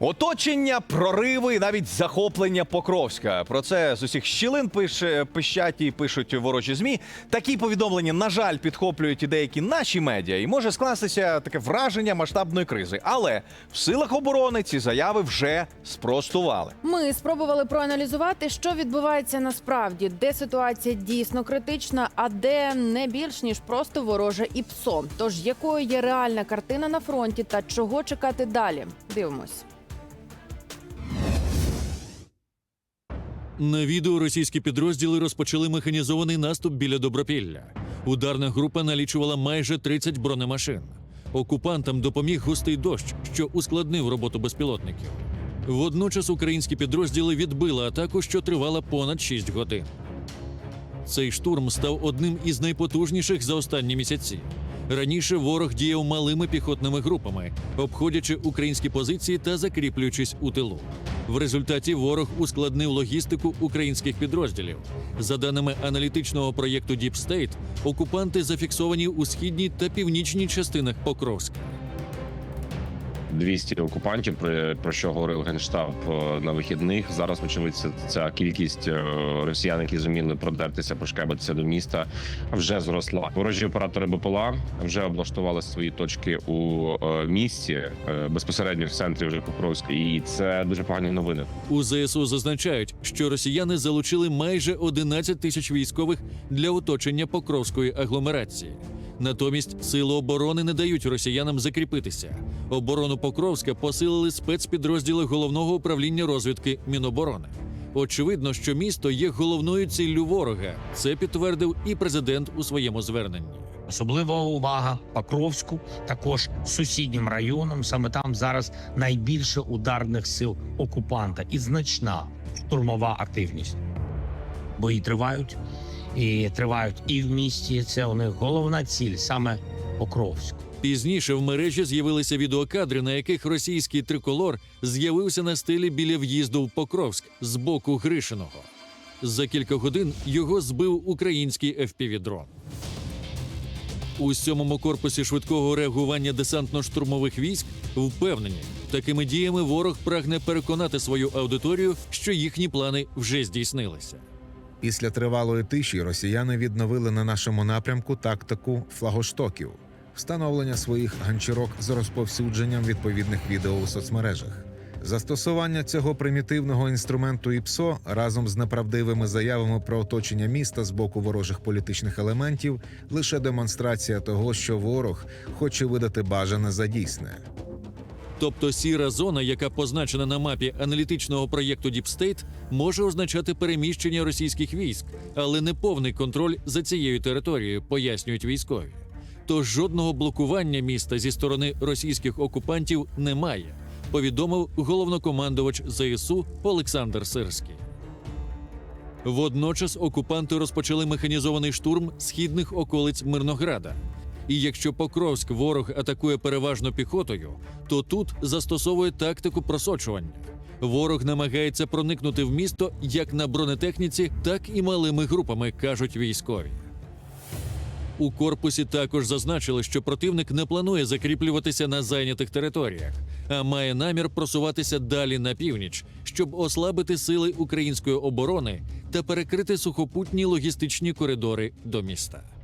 Оточення, прориви навіть захоплення Покровська. Про це з усіх щілин пише пищать і пишуть ворожі змі. Такі повідомлення, на жаль, підхоплюють і деякі наші медіа, і може скластися таке враження масштабної кризи. Але в силах оборони ці заяви вже спростували. Ми спробували проаналізувати, що відбувається насправді, де ситуація дійсно критична, а де не більш ніж просто вороже і псо. Тож якою є реальна картина на фронті та чого чекати далі? Дивимось. На відео російські підрозділи розпочали механізований наступ біля Добропілля. Ударна група налічувала майже 30 бронемашин. Окупантам допоміг густий дощ, що ускладнив роботу безпілотників. Водночас українські підрозділи відбили атаку, що тривала понад 6 годин. Цей штурм став одним із найпотужніших за останні місяці. Раніше ворог діяв малими піхотними групами, обходячи українські позиції та закріплюючись у тилу. В результаті ворог ускладнив логістику українських підрозділів. За даними аналітичного проєкту State, окупанти зафіксовані у східній та північній частинах Покровська. 200 окупантів, про, про що говорив генштаб е, на вихідних. Зараз, очевидь, ця, кількість е, росіян, які зуміли продертися, пошкебитися до міста, вже зросла. Ворожі оператори БПЛА вже облаштували свої точки у е, місті безпосередньо в центрі вже Покровська, і це дуже погані новини. У ЗСУ зазначають, що росіяни залучили майже 11 тисяч військових для оточення Покровської агломерації. Натомість сили оборони не дають росіянам закріпитися. Оборону Покровська посилили спецпідрозділи головного управління розвідки Міноборони. Очевидно, що місто є головною ціллю ворога. Це підтвердив і президент у своєму зверненні. Особлива увага Покровську, також сусіднім районам. Саме там зараз найбільше ударних сил окупанта і значна штурмова активність. Бої тривають і тривають і в місті. Це у них головна ціль саме Покровськ. Пізніше в мережі з'явилися відеокадри, на яких російський триколор з'явився на стелі біля в'їзду в Покровськ з боку Гришиного. За кілька годин його збив український FPV-дрон. У сьомому корпусі швидкого реагування десантно-штурмових військ впевнені, такими діями ворог прагне переконати свою аудиторію, що їхні плани вже здійснилися. Після тривалої тиші росіяни відновили на нашому напрямку тактику флагоштоків, встановлення своїх ганчірок з розповсюдженням відповідних відео у соцмережах. Застосування цього примітивного інструменту ІПСО разом з неправдивими заявами про оточення міста з боку ворожих політичних елементів лише демонстрація того, що ворог хоче видати бажане за дійсне. Тобто сіра зона, яка позначена на мапі аналітичного проєкту State, може означати переміщення російських військ, але не повний контроль за цією територією, пояснюють військові. Тож жодного блокування міста зі сторони російських окупантів немає, повідомив головнокомандувач ЗСУ Олександр Сирський. Водночас окупанти розпочали механізований штурм східних околиць Мирнограда. І якщо Покровськ ворог атакує переважно піхотою, то тут застосовує тактику просочування. Ворог намагається проникнути в місто як на бронетехніці, так і малими групами, кажуть військові. У корпусі також зазначили, що противник не планує закріплюватися на зайнятих територіях, а має намір просуватися далі на північ, щоб ослабити сили української оборони та перекрити сухопутні логістичні коридори до міста.